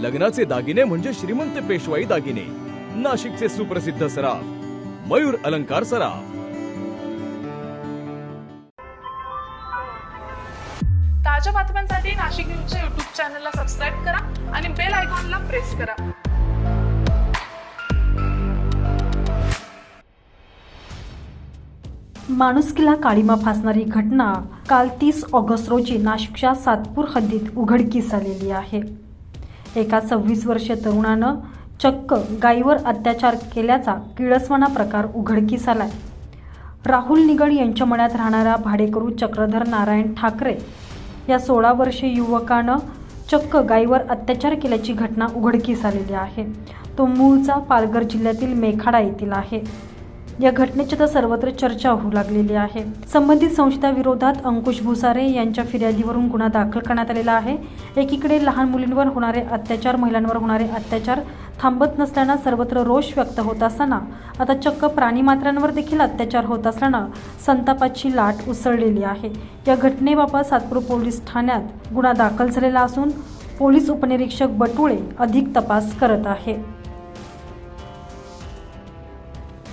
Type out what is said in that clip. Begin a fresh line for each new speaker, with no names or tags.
लग्नाचे दागिने म्हणजे श्रीमंत पेशवाई दागिने. नाशिकचे सुप्रसिद्ध सराफ मयूर अलंकार सराफ.
ताज्या बातम्यांसाठी नाशिक न्यूजच्या युट्यूब चॅनलला सबस्क्राईब करा आणि बेल आयकॉनला प्रेस करा.
माणुसकीला काळीमा फासणारी घटना काल तीस ऑगस्ट रोजी नाशिकच्या सातपूर हद्दीत उघडकीस आलेली आहे. एका सव्वीस वर्षीय तरुणानं चक्क गायीवर अत्याचार केल्याचा किळसवाना प्रकार उघडकीस आलाय राहुल निगड यांच्या मनात राहणारा भाडेकरू चक्रधर नारायण ठाकरे या सोळा वर्षीय युवकानं चक्क गायीवर अत्याचार केल्याची घटना उघडकीस आलेली आहे. तो मूळचा पालघर जिल्ह्यातील मेखाडा येथील आहे. या घटनेची तर सर्वत्र चर्चा होऊ लागलेली आहे. संबंधित संस्थाविरोधात अंकुश भुसारे यांच्या फिर्यादीवरून गुन्हा दाखल करण्यात आलेला आहे. एकीकडे लहान मुलींवर होणारे अत्याचार महिलांवर होणारे अत्याचार थांबत नसल्यानं सर्वत्र रोष व्यक्त होत असताना आता चक्क प्राणीमात्रांवर देखील अत्याचार होत असल्यानं संतापाची लाट उसळलेली आहे. या घटनेबाबत सातपूर पोलीस ठाण्यात गुन्हा दाखल झालेला असून पोलीस उपनिरीक्षक बटुळे अधिक तपास करत आहे.